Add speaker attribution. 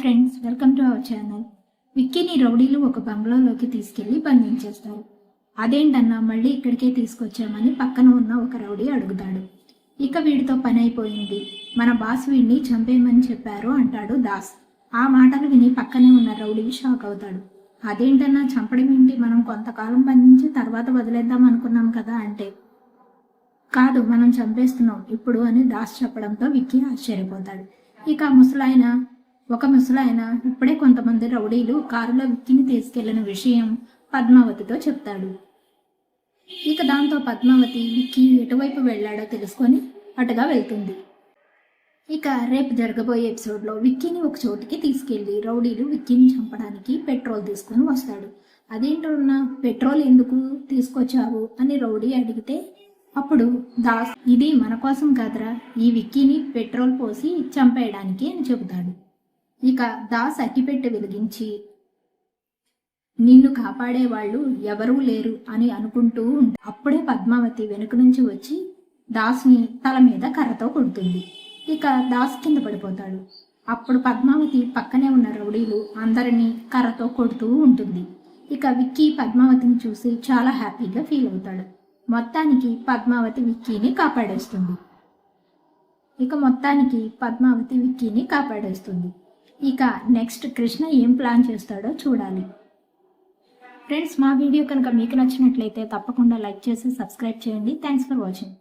Speaker 1: Friends welcome to our channel. విక్కీని రౌడీలు ఒక బంగ్లాలోకి తీసుకెళ్ళి బంధించేస్తారు. అదేంటన్నా మళ్ళీ ఇక్కడికే తీసుకొచ్చామని పక్కన ఉన్న ఒక రౌడీ అడుగుతాడు. ఇక వీడితో పని అయిపోయింది మన బాస్ వీడిని చంపేయమని చెప్పారు అంటాడు దాస్. ఆ మాటలు విని పక్కనే ఉన్న రౌడీ షాక్ అవుతాడు. అదేంటన్నా చంపడం ఏంటి? మనం కొంతకాలం బంధించి తర్వాత వదిలేద్దాం అనుకున్నాం కదా అంటే. కాదు మనం చంపేస్తున్నాం ఇప్పుడు అని దాస్ చెప్పడంతో విక్కీ ఆశ్చర్యపోతాడు. ఇక ముసలాయన ఒక ముసలాయన ఇప్పుడే కొంతమంది రౌడీలు కారులో విక్కిని తీసుకెళ్ళిన విషయం పద్మావతితో చెప్తాడు. ఇక దాంతో పద్మావతి విక్కీ ఎటువైపు వెళ్ళాడో తెలుసుకొని అటుగా వెళ్తుంది. ఇక రేపు జరగబోయే ఎపిసోడ్లో విక్కీని ఒక చోటికి తీసుకెళ్ళి రౌడీలు విక్కీని చంపడానికి పెట్రోల్ తీసుకొని వస్తాడు. అదేంటో ఉన్న పెట్రోల్ ఎందుకు తీసుకొచ్చావు? అని రౌడీ అడిగితే అప్పుడు దాస్ ఇది మన కోసం కాదురా ఈ విక్కీని పెట్రోల్ పోసి చంపేయడానికి అని చెబుతాడు. ఇక దాస్ అగ్గిపెట్టె వెలిగించి నిన్ను కాపాడే వాళ్ళు ఎవరూ లేరు అని అనుకుంటూ ఉంటా అప్పుడే పద్మావతి వెనుక నుంచి వచ్చి దాస్ని తల మీద కర్రతో కొడుతుంది. ఇక దాస్ కింద పడిపోతాడు. అప్పుడు పద్మావతి పక్కనే ఉన్న రౌడీలు అందరినీ కర్రతో కొడుతూ ఉంటుంది. ఇక విక్కీ పద్మావతిని చూసి చాలా హ్యాపీగా ఫీల్ అవుతాడు. మొత్తానికి పద్మావతి విక్కీని కాపాడేస్తుంది. ఇక మొత్తానికి పద్మావతి విక్కీని కాపాడేస్తుంది. ఇక నెక్స్ట్ కృష్ణ ఏం ప్లాన్ చేస్తాడో చూడాలి. ఫ్రెండ్స్ మా వీడియో కనుక మీకు నచ్చినట్లయితే తప్పకుండా లైక్ చేసి సబ్స్క్రైబ్ చేయండి. Thanks for watching